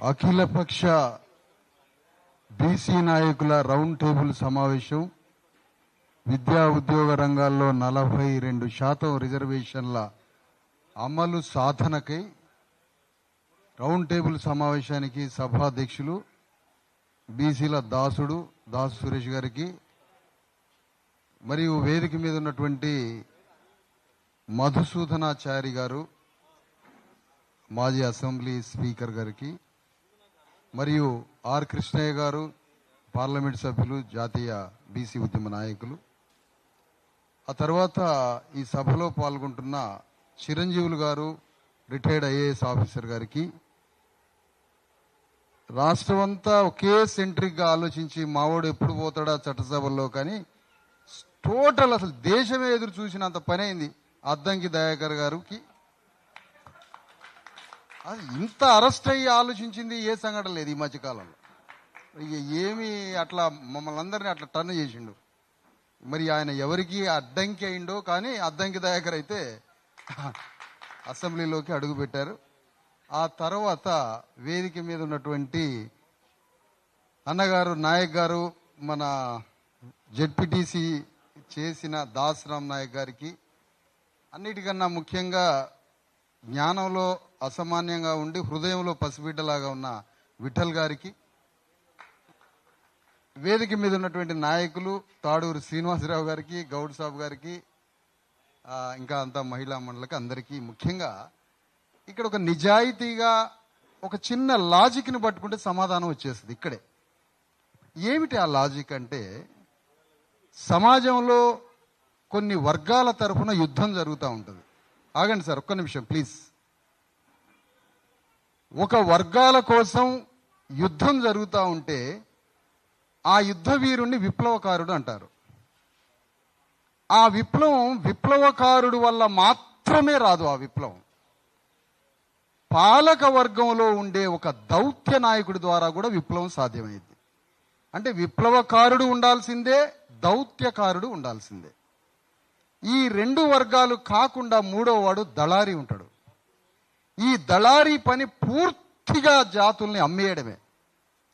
అఖిలపక్ష బీసీ నాయకుల round table సమావేశం. విద్యా ఉద్యోగ రంగాల్లో నలభై రెండు శాతం రిజర్వేషన్ల అమలు సాధనకై రౌండ్ టేబుల్ సమావేశానికి సభాధ్యక్షులు బీసీల దాసుడు దాసు సురేష్ గారికి మరియు వేదిక మీద ఉన్నటువంటి మధుసూదనాచారి గారు మాజీ అసెంబ్లీ స్పీకర్ గారికి మరియు ఆర్ కృష్ణయ్య గారు పార్లమెంట్ సభ్యులు జాతీయ బీసీ ఉద్యమ నాయకులు. ఆ తర్వాత ఈ సభలో పాల్గొంటున్న చిరంజీవులు గారు రిటైర్డ్ ఐఏఎస్ ఆఫీసర్ గారికి. రాష్ట్రం అంతా ఒకే సెంట్రిక్గా ఆలోచించి మావోడు ఎప్పుడు పోతాడా చట్టసభల్లో కానీ టోటల్ అసలు దేశమే ఎదురు చూసినంత పని అయింది. అద్దంకి దయాకర్ గారికి అది ఇంత అరెస్ట్ అయ్యి ఆలోచించింది ఏ సంఘటన లేదు ఈ మధ్యకాలంలో ఇక ఏమి అట్లా మమ్మల్ని అందరినీ అట్లా టర్న్ చేసిండు. మరి ఆయన ఎవరికి అడ్డంకి అయిండో కానీ అడ్డంకి దయాకర్ అయితే అసెంబ్లీలోకి అడుగు పెట్టారు. ఆ తర్వాత వేదిక మీద ఉన్నటువంటి అన్నగారు నాయక్ గారు మన జెడ్పీటీసీ చేసిన దాసరామ్ నాయక్ గారికి అన్నిటికన్నా ముఖ్యంగా జ్ఞానంలో అసామాన్యంగా ఉండి హృదయంలో పసిబిడ్డలాగా ఉన్న విఠల్ గారికి వేదిక మీద ఉన్నటువంటి నాయకులు తాడూరు శ్రీనివాసరావు గారికి గౌడ్ సాబ్ గారికి ఇంకా అంతా మహిళా మండలికి అందరికీ ముఖ్యంగా ఇక్కడ ఒక నిజాయితీగా ఒక చిన్న లాజిక్ని పట్టుకుంటే సమాధానం వచ్చేస్తుంది ఇక్కడే. ఏమిటి ఆ లాజిక్ అంటే సమాజంలో కొన్ని వర్గాల తరఫున యుద్ధం జరుగుతూ ఉంటుంది. ఆగండి సార్ ఒక్క నిమిషం ప్లీజ్. ఒక వర్గాల కోసం యుద్ధం జరుగుతూ ఉంటే ఆ యుద్ధ వీరుణ్ణి విప్లవకారుడు అంటారు. ఆ విప్లవం విప్లవకారుడు వల్ల మాత్రమే రాదు ఆ విప్లవం. పాలక వర్గంలో ఉండే ఒక దౌత్య నాయకుడి ద్వారా కూడా విప్లవం సాధ్యమైంది. అంటే విప్లవకారుడు ఉండాల్సిందే దౌత్యకారుడు ఉండాల్సిందే. ఈ రెండు వర్గాలు కాకుండా మూడో వాడు దళారి ఉంటాడు. ఈ దళారీ పని పూర్తిగా జాతుల్ని అమ్మేయడమే.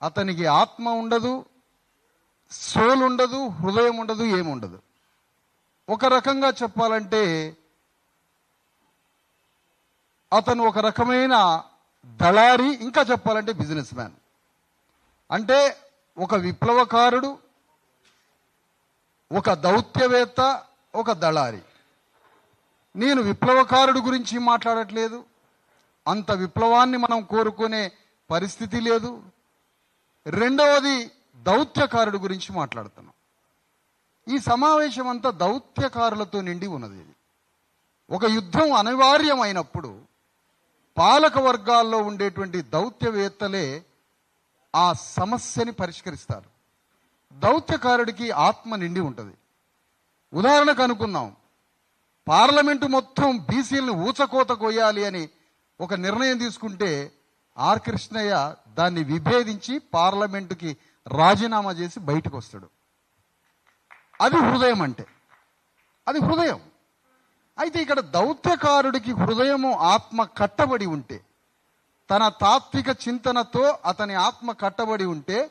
అతనికి ఆత్మ ఉండదు సోల్ ఉండదు హృదయం ఉండదు ఏముండదు ఒక రకంగా చెప్పాలంటే అతను ఒక రకమైన దళారి ఇంకా చెప్పాలంటే బిజినెస్ మ్యాన్. అంటే ఒక విప్లవకారుడు ఒక దౌత్యవేత్త ఒక దళారి. నేను విప్లవకారుడు గురించి మాట్లాడట్లేదు. అంత విప్లవాన్ని మనం కోరుకునే పరిస్థితి లేదు. రెండవది దౌత్యకారుడు గురించి మాట్లాడుతున్నాం. ఈ సమావేశం అంతా దౌత్యకారులతో నిండి ఉన్నది ఇది. ఒక యుద్ధం అనివార్యమైనప్పుడు పాలక వర్గాల్లో ఉండేటువంటి దౌత్యవేత్తలే ఆ సమస్యని పరిష్కరిస్తారు. దౌత్యకారుడికి ఆత్మ నిండి ఉంటుంది. ఉదాహరణకు అనుకున్నాం. పార్లమెంటు మొత్తం బీసీలను ఊచకోత కొయ్యాలి అని ఒక నిర్ణయం తీసుకుంటే ఆర్ కృష్ణయ్య దాన్ని విభేదించి పార్లమెంటుకి రాజీనామా చేసి బయటకు వస్తాడు అది హృదయం అంటే. అది హృదయం. అయితే ఇక్కడ దౌత్యకారుడికి హృదయము ఆత్మ కట్టబడి ఉంటే తన తాత్విక చింతనతో అతని ఆత్మ కట్టబడి ఉంటే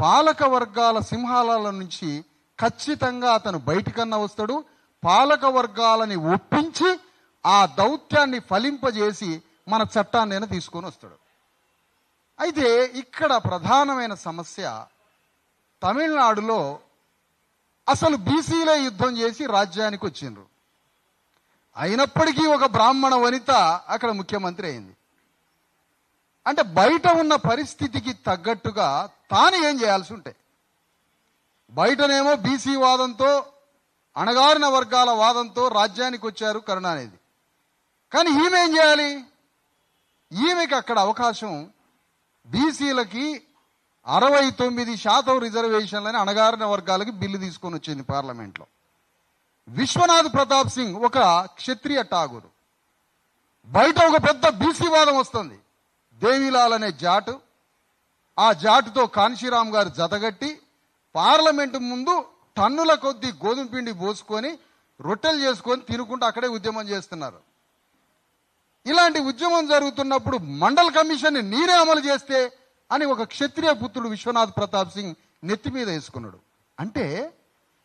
పాలక వర్గాల సింహాల నుంచి ఖచ్చితంగా అతను బయటికన్నా వస్తాడు. పాలక వర్గాలని ఒప్పించి ఆ దౌత్యాన్ని ఫలింపజేసి మన చట్టాన్ని తీసుకొని వస్తాడు. అయితే ఇక్కడ ప్రధానమైన సమస్య తమిళనాడులో అసలు బీసీలే యుద్ధం చేసి రాజ్యానికి వచ్చిండ్రు. అయినప్పటికీ ఒక బ్రాహ్మణ వనిత అక్కడ ముఖ్యమంత్రి అయింది. అంటే బయట ఉన్న పరిస్థితికి తగ్గట్టుగా తాను ఏం చేయాల్సి ఉంటాయి బయటనేమో బీసీ వాదంతో అణగారిన వర్గాల వాదంతో రాజ్యానికి వచ్చారు కరుణానిధి కానీ ఈమె ఏం చేయాలి? ఈమెకి అక్కడ అవకాశం బీసీలకి అరవై తొమ్మిది శాతం రిజర్వేషన్లని అణగారిన వర్గాలకి బిల్లు తీసుకొని వచ్చింది పార్లమెంట్లో. విశ్వనాథ్ ప్రతాప్ సింగ్ ఒక క్షత్రియ ఠాగూరు. బయట ఒక పెద్ద బీసీ వాదం వస్తుంది. దేవిలాల్ అనే జాటు. ఆ జాటుతో కాన్షీరామ్ గారు జతగట్టి పార్లమెంటు ముందు టన్నుల కొద్దీ గోధుమ పిండి పోసుకొని రొట్టెలు చేసుకొని తినుకుంటూ అక్కడే ఉద్యమం చేస్తున్నారు. ఇలాంటి ఉద్యమం జరుగుతున్నప్పుడు మండల్ కమిషన్ నీరే అమలు చేస్తే అని ఒక క్షత్రియ పుత్రుడు విశ్వనాథ్ ప్రతాప్ సింగ్ నెత్తి మీద వేసుకున్నాడు. అంటే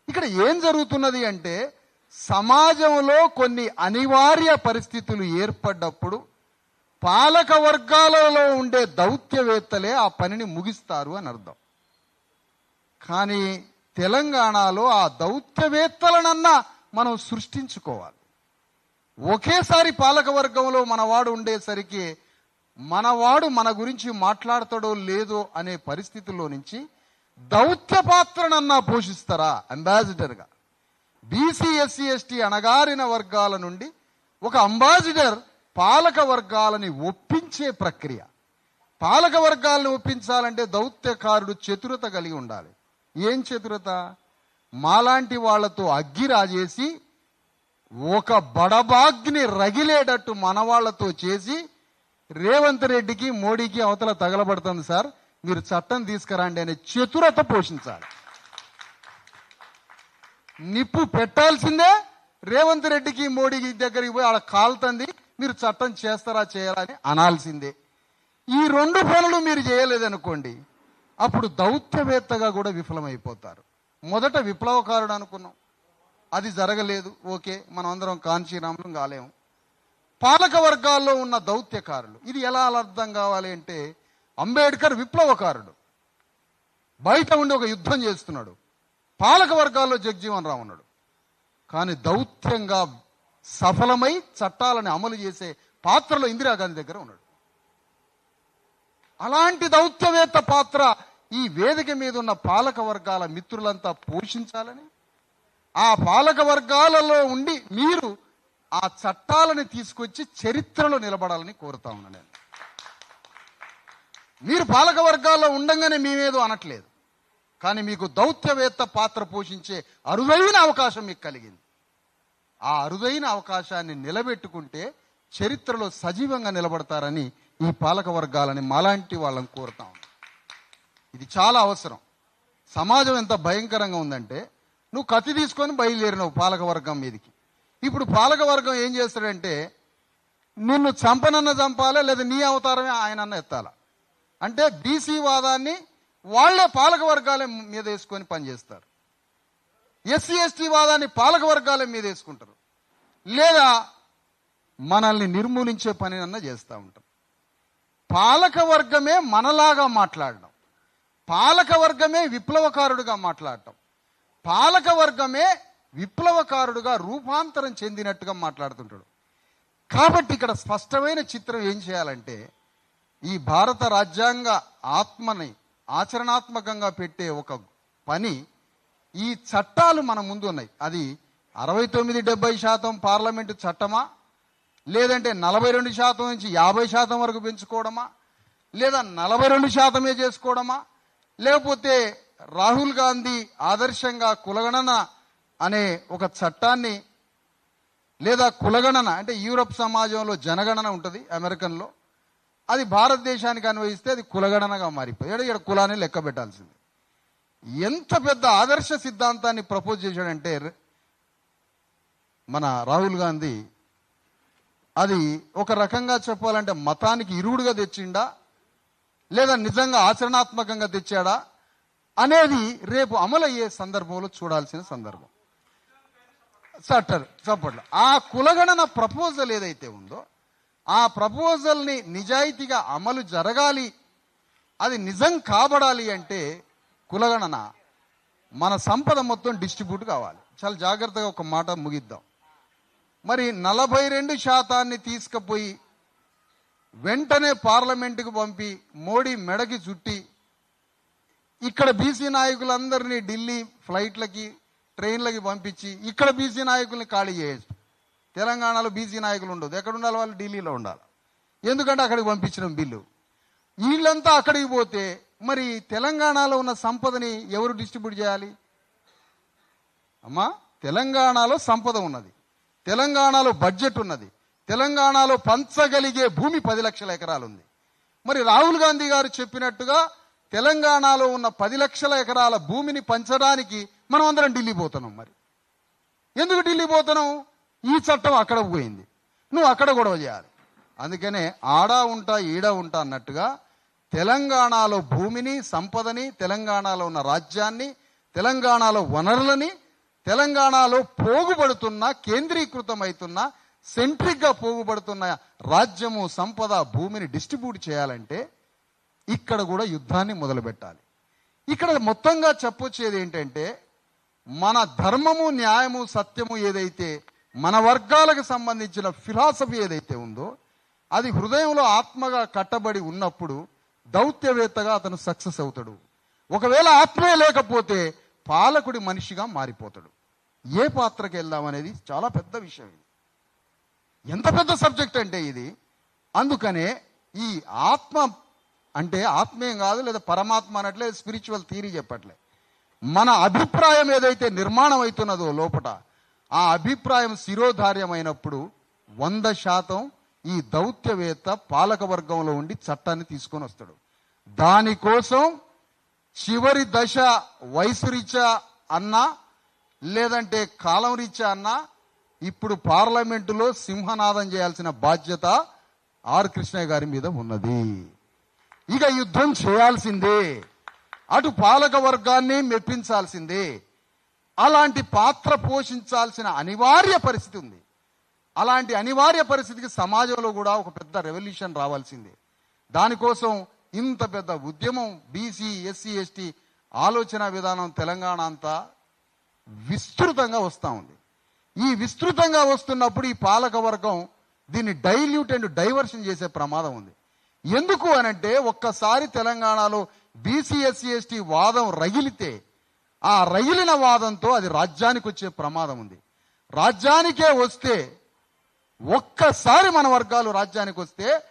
ఇక్కడ ఏం జరుగుతున్నది అంటే సమాజంలో కొన్ని అనివార్య పరిస్థితులు ఏర్పడ్డప్పుడు పాలక వర్గాలలో ఉండే దౌత్యవేత్తలే ఆ పనిని ముగిస్తారు అని అర్థం. కానీ తెలంగాణలో ఆ దౌత్యవేత్తలనన్నా మనం సృష్టించుకోవాలి. ఒకేసారి పాలకవర్గంలో మనవాడు ఉండేసరికి మనవాడు మన గురించి మాట్లాడతాడో లేదో అనే పరిస్థితుల్లో నుంచి దౌత్య పాత్రనన్నా పోషిస్తారా? అంబాసిడర్గా. బీసీ ఎస్సీ ఎస్టీ అణగారిన వర్గాల నుండి ఒక అంబాసిడర్ పాలక వర్గాలని ఒప్పించే ప్రక్రియ. పాలక వర్గాలను ఒప్పించాలంటే దౌత్యకారుడు చతురత కలిగి ఉండాలి. ఏం చతురత? మాలాంటి వాళ్ళతో అగ్గి రాజేసి ఒక బడబాగ్ని రగిలేటట్టు మనవాళ్ళతో చేసి రేవంత్ రెడ్డికి మోడీకి అవతల తగలబడుతుంది సార్. మీరు చట్టం తీసుకురండి అనే చతురత పోషించాలి. నిప్పు పెట్టాల్సిందే. రేవంత్ రెడ్డికి మోడీకి దగ్గరికి పోయి ఆడ కాలుతుంది. మీరు చట్టం చేస్తారా చేయాలా అని అనాల్సిందే. ఈ రెండు పనులు మీరు చేయలేదనుకోండి అప్పుడు దౌత్యవేత్తగా కూడా విఫలమైపోతారు. మొదట విప్లవకారుడు అనుకున్నాం. అది జరగలేదు ఓకే మనం అందరం కాంచీరాములం కాలేము. పాలక వర్గాల్లో ఉన్న దౌత్యకారులు ఇది ఎలా అర్థం కావాలి అంటే అంబేద్కర్ విప్లవకారుడు. బయట ఉండి ఒక యుద్ధం చేస్తున్నాడు. పాలక వర్గాల్లో జగ్జీవన్ రావు ఉన్నాడు. కానీ దౌత్యంగా సఫలమై చట్టాలను అమలు చేసే పాత్రలో ఇందిరాగాంధీ దగ్గర ఉన్నాడు. అలాంటి దౌత్యవేత్త పాత్ర ఈ వేదిక మీద ఉన్న పాలక వర్గాల మిత్రులంతా పోషించాలని ఆ పాలక వర్గాలలో ఉండి మీరు ఆ చట్టాలని తీసుకొచ్చి చరిత్రలో నిలబడాలని కోరుతా ఉన్నా నేను. మీరు పాలక వర్గాల్లో ఉండంగానే మేమేదో అనట్లేదు. కానీ మీకు దౌత్యవేత్త పాత్ర పోషించే అరుదైన అవకాశం మీకు కలిగింది. ఆ అరుదైన అవకాశాన్ని నిలబెట్టుకుంటే చరిత్రలో సజీవంగా నిలబడతారని ఈ పాలక వర్గాలని మాలాంటి వాళ్ళని కోరుతా. ఇది చాలా అవసరం. సమాజం ఎంత భయంకరంగా ఉందంటే నువ్వు కత్తి తీసుకొని బయలుదేరినావు పాలక వర్గం మీదకి. ఇప్పుడు పాలక వర్గం ఏం చేస్తాడంటే నిన్ను చంపనన్న చంపాలా లేదా నీ అవతారమే ఆయనన్న ఎత్తాలా? అంటే బీసీ వాదాన్ని వాళ్ళే పాలక వాళ్ళ మీద వేసుకొని పనిచేస్తారు. ఎస్సీ ఎస్టీ వాదాన్ని పాలక వర్గాల మీద వేసుకుంటారు. లేదా మనల్ని నిర్మూలించే పనినన్నా చేస్తూ ఉంటారు. పాలక వర్గమే మనలాగా మాట్లాడడం. పాలక వర్గమే విప్లవకారుడుగా మాట్లాడటం. పాలక వర్గమే విప్లవకారుడుగా రూపాంతరం చెందినట్టుగా మాట్లాడుతుంటాడు. కాబట్టి ఇక్కడ స్పష్టమైన చిత్రం ఏం చేయాలంటే ఈ భారత రాజ్యాంగ ఆత్మని ఆచరణాత్మకంగా పెట్టే ఒక పని ఈ చట్టాలు మన ముందు ఉన్నాయి. అది అరవై తొమ్మిది డెబ్బై శాతం పార్లమెంటు చట్టమా? లేదంటే నలభై రెండు శాతం నుంచి యాభై శాతం వరకు పెంచుకోవడమా? లేదా నలభై రెండు శాతమే చేసుకోవడమా? లేకపోతే రాహుల్ గాంధీ ఆదర్శంగా కులగణన అనే ఒక చట్టాన్ని లేదా కులగణన అంటే యూరప్ సమాజంలో జనగణన ఉంటుంది అమెరికన్లో. అది భారతదేశానికి అన్వయిస్తే అది కులగణనగా మారిపోయాడు ఇక్కడ కులాన్ని లెక్క పెట్టాల్సింది. ఎంత పెద్ద ఆదర్శ సిద్ధాంతాన్ని ప్రపోజ్ చేశాడంటే మన రాహుల్ గాంధీ అది ఒక రకంగా చెప్పాలంటే మతానికి ఇరువుడుగా తెచ్చిండా? లేదా నిజంగా ఆచరణాత్మకంగా తెచ్చాడా? అనేది రేపు అమలయ్యే సందర్భంలో చూడాల్సిన సందర్భం. చట్టర్ చప్పట్లు ఆ కులగణన ప్రపోజల్ ఏదైతే ఉందో ఆ ప్రపోజల్ని నిజాయితీగా అమలు జరగాలి అది నిజం కాబడాలి అంటే కులగణన మన సంపద మొత్తం డిస్ట్రిబ్యూట్ కావాలి. చాలా జాగ్రత్తగా ఒక మాట ముగిద్దాం. మరి నలభై రెండు శాతాన్ని తీసుకుపోయి వెంటనే పార్లమెంటుకు పంపి మోడీ మెడకి చుట్టి ఇక్కడ బీసీ నాయకులందరినీ ఢిల్లీ ఫ్లైట్లకి ట్రైన్లకి పంపించి ఇక్కడ బీసీ నాయకుల్ని ఖాళీ చేయొచ్చు తెలంగాణలో బీసీ నాయకులు ఉండదు ఎక్కడ ఉండాలి వాళ్ళు? ఢిల్లీలో ఉండాలి. ఎందుకంటే అక్కడికి పంపించిన బిల్లు. వీళ్ళంతా అక్కడికి పోతే మరి తెలంగాణలో ఉన్న సంపదని ఎవరు డిస్ట్రిబ్యూట్ చేయాలి? అమ్మా తెలంగాణలో సంపద ఉన్నది. తెలంగాణలో బడ్జెట్ ఉన్నది. తెలంగాణలో పంచగలిగే భూమి పది లక్షల ఎకరాలు ఉంది మరి రాహుల్ గాంధీ గారు చెప్పినట్టుగా తెలంగాణలో ఉన్న పది లక్షల ఎకరాల భూమిని పంచడానికి మనం అందరం ఢిల్లీ పోతున్నాం మరి. ఎందుకు ఢిల్లీ పోతున్నాం? ఈ చట్టం అక్కడ పోయింది. నువ్వు అక్కడ గొడవ చేయాలి. అందుకనే ఆడా ఉంటా ఈడ ఉంటా అన్నట్టుగా తెలంగాణలో భూమిని సంపదని తెలంగాణలో ఉన్న రాజ్యాన్ని తెలంగాణలో వనరులని తెలంగాణలో పోగుబడుతున్న కేంద్రీకృతమవుతున్న సెంట్రిక్గా పోగుబడుతున్న రాజ్యము సంపద భూమిని డిస్ట్రిబ్యూట్ చేయాలంటే ఇక్కడ కూడా యుద్ధాన్ని మొదలుపెట్టాలి. ఇక్కడ మొత్తంగా చెప్పొచ్చేది ఏంటంటే మన ధర్మము న్యాయము సత్యము ఏదైతే మన వర్గాలకు సంబంధించిన ఫిలాసఫీ ఏదైతే ఉందో అది హృదయంలో ఆత్మగా కట్టబడి ఉన్నప్పుడు దౌత్యవేత్తగా అతను సక్సెస్ అవుతాడు. ఒకవేళ ఆత్మే లేకపోతే పాలకుడి మనిషిగా మారిపోతాడు. ఏ పాత్రకి వెళ్దాం అనేది చాలా పెద్ద విషయం ఇది. ఎంత పెద్ద సబ్జెక్ట్ అంటే ఇది? అందుకనే ఈ ఆత్మ అంటే ఆత్మీయం కాదు లేదా పరమాత్మ అనట్లే స్పిరిచువల్ థీరీ చెప్పట్లే. మన అభిప్రాయం ఏదైతే నిర్మాణం అవుతున్నదో లోపట ఆ అభిప్రాయం శిరోధార్యమైనప్పుడు వంద శాతం ఈ దౌత్యవేత్త పాలక వర్గంలో ఉండి చట్టాన్ని తీసుకొని వస్తాడు. దానికోసం చివరి దశ వైసురిచ అన్నా లేదంటే కాలం రీత్యా అన్నా ఇప్పుడు పార్లమెంటులో సింహనాదం చేయాల్సిన బాధ్యత ఆర్ కృష్ణయ్య గారి మీద ఉన్నది. ఇక యుద్ధం చేయాల్సిందే. అటు పాలక వర్గాన్ని మెప్పించాల్సిందే. అలాంటి పాత్ర పోషించాల్సిన అనివార్య పరిస్థితి ఉంది. అలాంటి అనివార్య పరిస్థితికి సమాజంలో కూడా ఒక పెద్ద రెవల్యూషన్ రావాల్సిందే. దానికోసం ఇంత పెద్ద ఉద్యమం బీసీ ఎస్సీ ఎస్టీ ఆలోచన విధానం తెలంగాణ అంతా విస్తృతంగా వస్తూ ఉంది. ఈ విస్తృతంగా వస్తున్నప్పుడు ఈ పాలక వర్గం దీన్ని డైల్యూట్ అండ్ డైవర్షన్ చేసే ప్రమాదం ఉంది. ఎందుకు అనంటే ఒక్కసారి తెలంగాణలో బీసీఎస్సీ ఎస్టీ వాదం రగిలితే ఆ రగిలిన వాదంతో అది రాజ్యానికి వచ్చే ప్రమాదం ఉంది. రాజ్యానికే వస్తే ఒక్కసారి మన వర్గాలు రాజ్యానికి వస్తే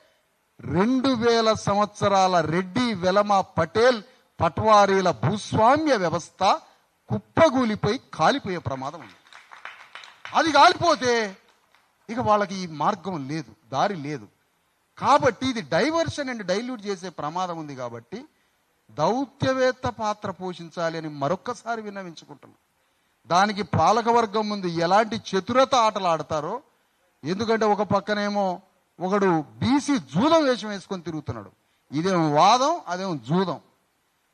రెండు వేల సంవత్సరాల రెడ్డి వెలమ పటేల్ పట్వారీల భూస్వామ్య వ్యవస్థ కుప్పగూలిపోయి కాలిపోయే ప్రమాదం ఉంది. అది కాలిపోతే ఇక వాళ్ళకి ఈ మార్గం లేదు దారి లేదు. కాబట్టి ఇది డైవర్షన్ అండ్ డైల్యూట్ చేసే ప్రమాదం ఉంది కాబట్టి దౌత్యవేత్త పాత్ర పోషించాలి అని మరొక్కసారి విన్నవించుకుంటున్నాం. దానికి పాలకవర్గం ముందు ఎలాంటి చతురత ఆటలు ఆడతారో ఎందుకంటే ఒక పక్కనేమో ఒకడు బీసీ జూదం వేషం వేసుకొని తిరుగుతున్నాడు. ఇదేమో వాదం అదేమో జూదం.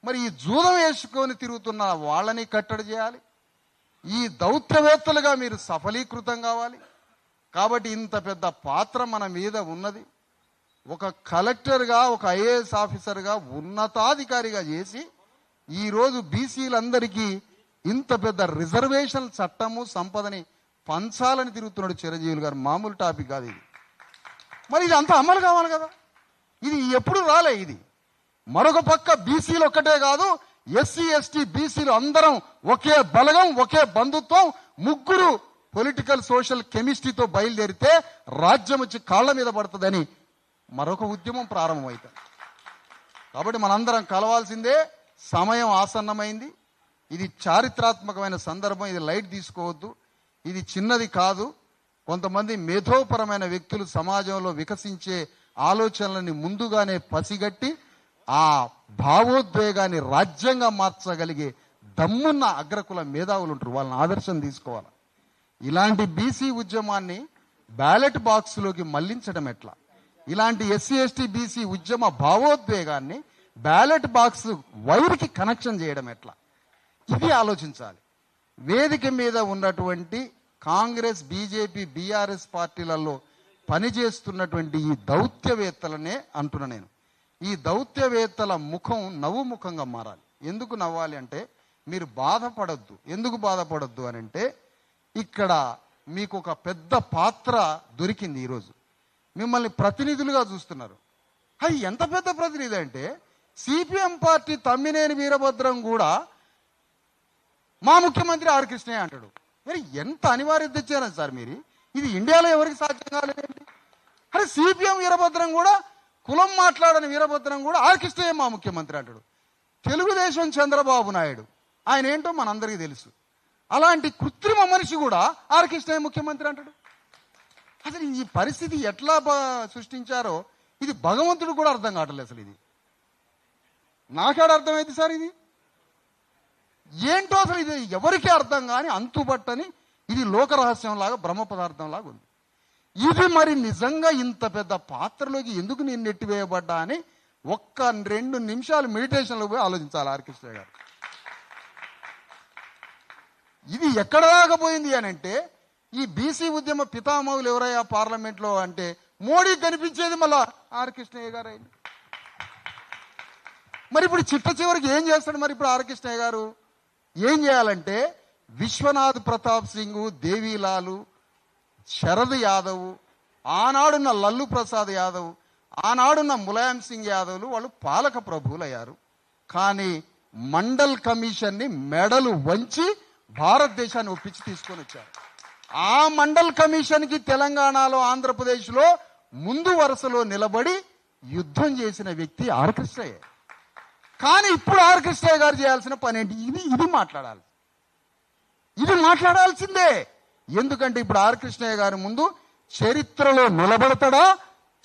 మరి ఈ జూదం వేసుకొని తిరుగుతున్న వాళ్ళని కట్టడి చేయాలి. ఈ దౌత్యవేత్తలుగా మీరు సఫలీకృతం కావాలి. కాబట్టి ఇంత పెద్ద పాత్ర మన మీద ఉన్నది. ఒక కలెక్టర్గా ఒక ఐఏఎస్ ఆఫీసర్గా ఉన్నతాధికారిగా చేసి ఈరోజు బీసీలందరికీ ఇంత పెద్ద రిజర్వేషన్ చట్టము సంపదని పంచాలని తిరుగుతున్నాడు చిరంజీవులు గారు. మామూలు టాపిక్ కాదు ఇది. మరి ఇది అంతా అమలు కావాలి కదా. ఇది ఎప్పుడు రాలే ఇది. మరొక పక్క బీసీలు ఒక్కటే కాదు ఎస్సీ ఎస్టీ బీసీలు అందరం ఒకే బలగం ఒకే బంధుత్వం ముగ్గురు పొలిటికల్ సోషల్ కెమిస్ట్రీతో బయలుదేరితే రాజ్యం వచ్చి కాళ్ళ మీద పడుతుందని మరొక ఉద్యమం ప్రారంభమవుతుంది కాబట్టి మనందరం కలవాల్సిందే సమయం ఆసన్నమైంది. ఇది చారిత్రాత్మకమైన సందర్భం ఇది లైట్ తీసుకోవద్దు. ఇది చిన్నది కాదు. కొంతమంది మేధోపరమైన వ్యక్తులు సమాజంలో వికసించే ఆలోచనలని ముందుగానే పసిగట్టి ఆ భావోద్వేగాన్ని రాజ్యంగా మార్చగలిగే దమ్మున్న అగ్రకుల మేధావులు ఉంటారు వాళ్ళని ఆదర్శం తీసుకోవాలి? ఇలాంటి బీసీ ఉద్యమాన్ని బ్యాలెట్ బాక్స్లోకి మళ్ళించడం ఎట్లా? ఇలాంటి ఎస్సీ ఎస్టీ బీసీ ఉద్యమ భావోద్వేగాన్ని బ్యాలెట్ బాక్స్ వైర్కి కనెక్షన్ చేయడం ఎట్లా? ఇది ఆలోచించాలి. వేదిక మీద ఉన్నటువంటి కాంగ్రెస్ బీజేపీ బీఆర్ఎస్ పార్టీలలో పనిచేస్తున్నటువంటి ఈ దౌత్యవేత్తలనే అంటున్నా నేను. ఈ దౌత్యవేత్తల ముఖం నవ్వు ముఖంగా మారాలి. ఎందుకు నవ్వాలి అంటే మీరు బాధపడద్దు. ఎందుకు బాధపడద్దు అని అంటే ఇక్కడ మీకు ఒక పెద్ద పాత్ర దొరికింది ఈరోజు. మిమ్మల్ని ప్రతినిధులుగా చూస్తున్నారు. అది ఎంత పెద్ద ప్రతినిధి అంటే సిపిఎం పార్టీ తమ్మినేని వీరభద్రం కూడా మా ముఖ్యమంత్రి ఆర్ కృష్ణయ్య అంటాడు. మరి ఎంత అనివార్యత తెచ్చారని సార్ మీరు? ఇది ఇండియాలో ఎవరికి సాధ్యం కాలేదండి? అరే సిపిఎం వీరభద్రం కూడా కులం మాట్లాడని వీరభద్రం కూడా ఆర్కిస్తే మా ముఖ్యమంత్రి అంటాడు. తెలుగుదేశం చంద్రబాబు నాయుడు. ఆయన ఏంటో మనందరికీ తెలుసు. అలాంటి కృత్రిమ మనిషి కూడా ఆర్కిస్తే ముఖ్యమంత్రి అంటాడు. అసలు ఈ పరిస్థితి ఎట్లా సృష్టించారో ఇది భగవంతుడు కూడా అర్థం కావట్లేదు అసలు ఇది. నాకేడ అర్థమైంది సార్ ఇది? ఏంటో అసలు ఇది ఎవరికీ అర్థం కాని అంతుబట్టని ఇది లోక బ్రహ్మ పదార్థంలాగా ఉంది. ఇది మరి నిజంగా ఇంత పెద్ద పాత్రలోకి ఎందుకు నేను నెట్టివేయబడ్డా అని ఒక్క రెండు నిమిషాలు మెడిటేషన్లో పోయి ఆలోచించాలి ఆర్కిష్ట గారు. ఇది ఎక్కడ దాకా పోయింది అని అంటే ఈ బీసీ ఉద్యమ పితామహులు ఎవరయ్యా పార్లమెంట్లో అంటే మోడీ కనిపించేది మళ్ళా ఆర్ కృష్ణయ్య గారు మరి ఇప్పుడు చిట్ట చివరికి ఏం చేస్తాడు మరి ఇప్పుడు ఆర్ కృష్ణయ్య గారు? ఏం చేయాలంటే విశ్వనాథ్ ప్రతాప్ సింగ్ దేవీలాలు శరద్ యాదవ్ ఆనాడున్న లల్లు ప్రసాద్ యాదవ్ ఆనాడున్న ములాయం సింగ్ యాదవ్లు వాళ్ళు పాలక ప్రభువులయ్యారు. కానీ మండల్ కమిషన్ని మెడలు వంచి భారతదేశాన్ని ఒప్పించి తీసుకొని వచ్చారు. ఆ మండల్ కమిషన్కి తెలంగాణలో ఆంధ్రప్రదేశ్లో ముందు వరుసలో నిలబడి యుద్ధం చేసిన వ్యక్తి ఆర్కృష్ణయ్య కానీ ఇప్పుడు ఆర్కృష్ణయ్య గారు చేయాల్సిన పని ఏంటి ఇది ఇది మాట్లాడాలి. ఇది మాట్లాడాల్సిందే. ఎందుకంటే ఇప్పుడు ఆర్ కృష్ణయ్య గారి ముందు చరిత్రలో నిలబడతాడా?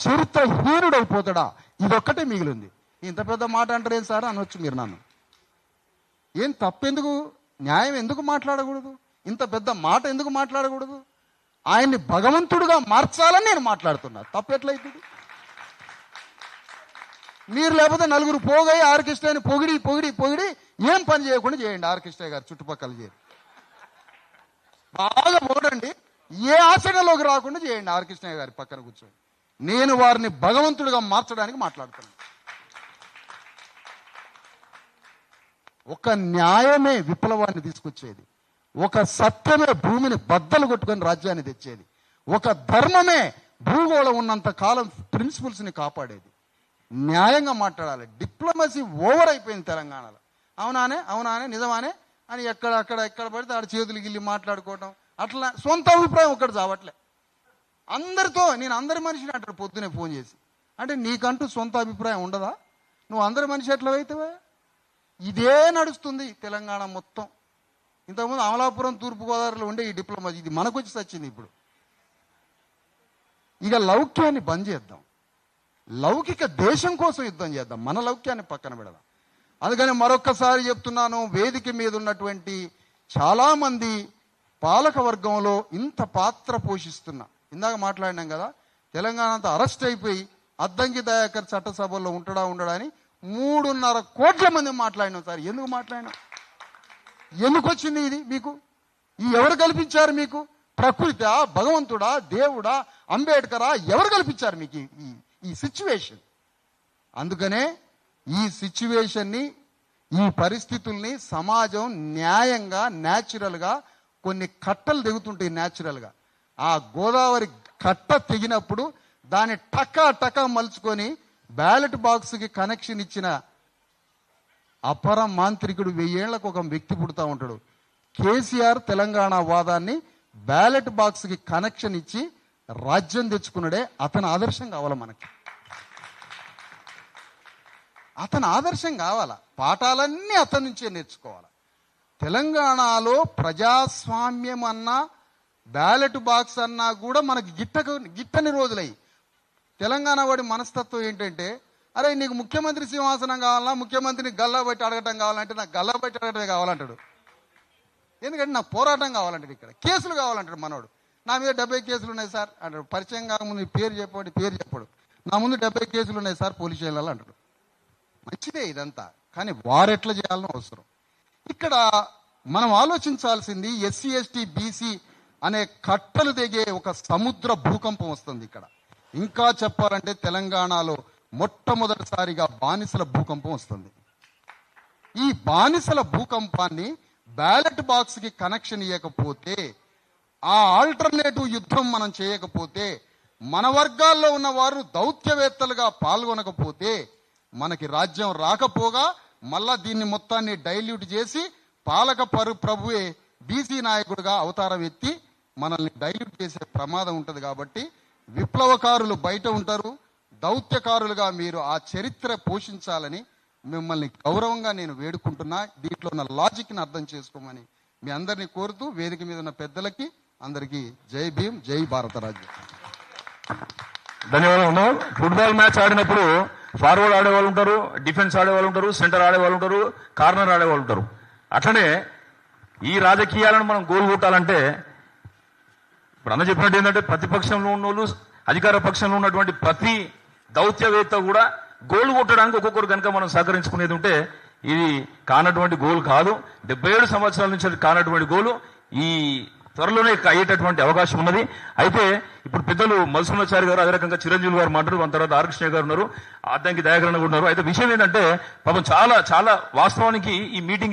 చరిత్రహీనుడైపోతాడా? ఇదొక్కటే మిగిలింది. ఇంత పెద్ద మాట అంటారేం సార్? అనొచ్చు మీరు నన్ను. ఏం తప్పెందుకు? న్యాయం ఎందుకు మాట్లాడకూడదు? ఇంత పెద్ద మాట ఎందుకు మాట్లాడకూడదు? ఆయన్ని భగవంతుడుగా మార్చాలని నేను మాట్లాడుతున్నా. తప్పెట్లయితుంది మీరు లేకపోతే నలుగురు పోగై ఆర్కెస్ట్రాని పొగిడి పొగిడి పొగిడి ఏం పని చేయకుండా చేయండి. ఆర్కెస్ట్రా గారు చుట్టుపక్కల చేయండి. బాగా పోడండి ఏ ఆచరణలోకి రాకుండా చేయండి. ఆర్. కృష్ణయ్య గారి పక్కన కూర్చోండి. నేను వారిని భగవంతుడిగా మార్చడానికి మాట్లాడుతున్నాను. ఒక న్యాయమే విప్లవాన్ని తీసుకొచ్చేది. ఒక సత్యమే భూమిని బద్దలు కొట్టుకొని రాజ్యాన్ని తెచ్చేది. ఒక ధర్మమే భూగోళం ఉన్నంత కాలం ప్రిన్సిపల్స్ని కాపాడేది. న్యాయంగా మాట్లాడాలి. డిప్లొమసీ ఓవర్ అయిపోయింది తెలంగాణలో. అవునానే? అవునానే? నిజమానే? అని ఎక్కడ అక్కడ ఎక్కడ పడితే ఆడ చేతులు గిల్లి మాట్లాడుకోవటం. అట్లా సొంత అభిప్రాయం ఒకటి చావట్లే. అందరితో నేను అందరి మనిషిని అంటాడు పొద్దునే ఫోన్ చేసి. అంటే నీకంటూ సొంత అభిప్రాయం ఉండదా? నువ్వు అందరి మనిషి ఎట్లవైతేవే? ఇదే నడుస్తుంది తెలంగాణ మొత్తం. ఇంతకుముందు అమలాపురం తూర్పుగోదావరిలో ఉండే ఈ డిప్లొమా ఇది మనకొచ్చి వచ్చింది ఇప్పుడు. ఇక లౌక్యాన్ని బంద్ చేద్దాం. లౌకిక దేశం కోసం యుద్ధం చేద్దాం. మన లౌక్యాన్ని పక్కన పెడదాం. అందుకని మరొక్కసారి చెప్తున్నాను వేదిక మీద ఉన్నటువంటి చాలామంది పాలక వర్గంలో ఇంత పాత్ర పోషిస్తున్న ఇందాక మాట్లాడినాం కదా తెలంగాణ అంతా అరెస్ట్ అయిపోయి అద్దంకి దయాకర్ చట్టసభల్లో ఉంటాడా ఉండడా అని మూడున్నర కోట్ల మంది మాట్లాడినాం సార్. ఎందుకు మాట్లాడినాం? ఎందుకు వచ్చింది ఇది మీకు? ఈ ఎవరు కల్పించారు మీకు? ప్రకృతి భగవంతుడా దేవుడా అంబేద్కరా ఎవరు కల్పించారు మీకు ఈ- ఈ ఈ సిచ్యువేషన్ అందుకనే ఈ సిచ్యువేషన్ని ఈ పరిస్థితుల్ని సమాజం న్యాయంగా న్యాచురల్గా కొన్ని కట్టలు దిగుతుంటాయి న్యాచురల్గా ఆ గోదావరి కట్ట తెగినప్పుడు దాన్ని టకా టకా మలుచుకొని బ్యాలెట్ బాక్స్కి కనెక్షన్ ఇచ్చిన అపర మాంత్రికుడు వెయ్యేళ్ళకు ఒక వ్యక్తి పుడతా ఉంటాడు. కేసీఆర్ తెలంగాణ వాదాన్ని బ్యాలెట్ బాక్స్కి కనెక్షన్ ఇచ్చి రాజ్యం తెచ్చుకున్నాడే అతని ఆదర్శం కావాలి మనకి. అతని ఆదర్శం కావాలా? పాఠాలన్నీ అతని నుంచే నేర్చుకోవాలి? తెలంగాణలో ప్రజాస్వామ్యం అన్నా బ్యాలెట్ బాక్స్ అన్నా కూడా మనకి గిట్టక గిట్టని రోజులయ్యి. తెలంగాణ వాడి మనస్తత్వం ఏంటంటే అరే నీకు ముఖ్యమంత్రి సింహాసనం కావాలా ముఖ్యమంత్రిని గల్లా బట్టి అడగటం కావాలంటే నాకు గల్లా బట్టి అడగటమే కావాలంటాడు. ఎందుకంటే నాకు పోరాటం కావాలంటాడు ఇక్కడ. కేసులు కావాలంటాడు మనోడు. నా మీద డెబ్బై కేసులు ఉన్నాయి సార్. అంటాడు పరిచయం కాకముందు పేరు చెప్పాడు పేరు చెప్పాడు. నా ముందు డెబ్బై కేసులు ఉన్నాయి సార్ పోలీస్ స్టేషన్లలో అంటాడు. మంచిదే ఇదంతా. కానీ వారు ఎట్లా చేయాలని అవసరం. ఇక్కడ మనం ఆలోచించాల్సింది ఎస్సీ ఎస్టీ బీసీ అనే కట్టలు తెగే ఒక సముద్ర భూకంపం వస్తుంది ఇక్కడ. ఇంకా చెప్పాలంటే తెలంగాణలో మొట్టమొదటిసారిగా బానిసల భూకంపం వస్తుంది. ఈ బానిసల భూకంపాన్ని బ్యాలెట్ బాక్స్కి కనెక్షన్ ఇవ్వకపోతే ఆ ఆల్టర్నేటివ్ యుద్ధం మనం చేయకపోతే మన వర్గాల్లో ఉన్న వారు దౌత్యవేత్తలుగా పాల్గొనకపోతే మనకి రాజ్యం రాకపోగా మళ్ళా దీన్ని మొత్తాన్ని డైల్యూట్ చేసి పాలక పరు ప్రభువే బీసీ నాయకుడిగా అవతారం ఎత్తి మనల్ని డైల్యూట్ చేసే ప్రమాదం ఉంటుంది కాబట్టి విప్లవకారులు బయట ఉంటారు. దౌత్యకారులుగా మీరు ఆ చరిత్ర పోషించాలని మిమ్మల్ని గౌరవంగా నేను వేడుకుంటున్నా. దీంట్లో ఉన్న లాజిక్ని అర్థం చేసుకోమని మీ అందరినీ కోరుతూ వేదిక మీద ఉన్న పెద్దలకి అందరికీ జై భీమ్ జై భారత రాజ్యం. ధన్యవాదాలు ఫుట్బాల్ మ్యాచ్ ఆడినప్పుడు ఫార్వర్డ్ ఆడేవాళ్ళు ఉంటారు డిఫెన్స్ ఆడేవాళ్ళు ఉంటారు సెంటర్ ఆడేవాళ్ళు ఉంటారు కార్నర్ ఆడేవాళ్ళు ఉంటారు. అట్లనే ఈ రాజకీయాలను మనం గోల్ కొట్టాలంటే ఇప్పుడు అన్న చెప్పినట్టు ఏంటంటే ప్రతిపక్షంలో ఉన్న వాళ్ళు అధికార పక్షంలో ఉన్నటువంటి ప్రతి దౌత్యవేత్త కూడా గోల్ కొట్టడానికి ఒక్కొక్కరు కనుక మనం సహకరించుకునేది ఉంటే ఇది కానటువంటి గోల్ కాదు. డెబ్బై ఏడు సంవత్సరాల నుంచి అది కానటువంటి గోలు. ఈ త్వరలోనే అయ్యేటటువంటి అవకాశం ఉన్నది. అయితే ఇప్పుడు పెద్దలు మధుసుమాచారి గారు అదే రకంగా చిరంజీవి గారు మాట్లాడు మన తర్వాత ఆరకృష్ణ గారు ఉన్నారు అద్దంకి దయాకరణ కూడా ఉన్నారు. అయితే విషయం ఏంటంటే పాపం చాలా చాలా వాస్తవానికి ఈ మీటింగ్